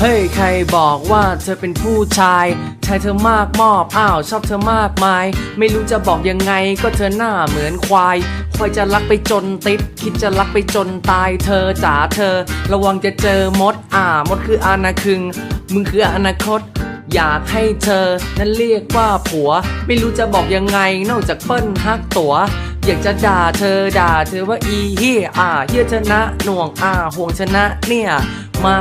เฮ้ยใครบอกว่าเธอเป็นผู้ชายชายเธอมากมอบอ้าวชอบเธอมากมาย ไม่รู้จะบอกยังไงก็เธอหน้าเหมือนควายควายจะรักไปจนติด คิดจะรักไปจนตายเธอจ๋าเธอ ระวังจะเจอมดอ่ามดคืออนาคึง มึงคืออนาคต อยากให้เธอ นั้นเรียกว่าผัว ไม่รู้จะบอกยังไงนอกจากเปิ้ลฮักตัว อยากจะด่าเธอด่าเธอว่าอีเฮียอ่าเฮียชนะหน่วงอ่าห่วงชนะเนี่ยมา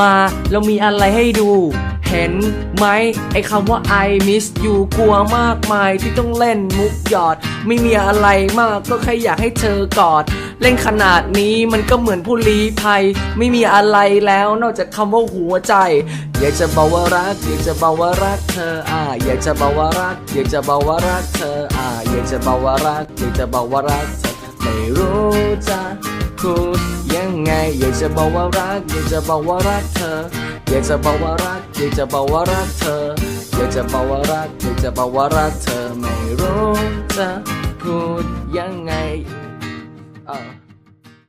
มาเรามีอะไรให้ดูเห็นไหมไอ้คำว่า I miss you กลัวมากมายที่ต้องเล่นมุกหยอด ไม่มีอะไรมากก็แค่อยากให้เธอกอด เล่นขนาดนี้มันก็เหมือนผู้ลี้ภัย ไม่มีอะไรแล้วนอกจากคำว่าหัวใจ อยากจะบอกว่ารัก อยากจะบอกว่ารักเธออ่าอยากจะบอกว่ารัก อยากจะบอกว่ารักเธออ่าอยากจะบอกว่ารัก อยากจะบอกว่ารักเธอไม่รู้จะพูดยังไง อยากจะบอกว่ารัก อยากจะบอกว่ารักเธอ อยากจะบอกว่ารัก อยากจะบอกว่ารักเธอ อยากจะบอกว่ารัก อยากจะบอกว่ารักเธอไม่รู้จะพูดยังไง Oh.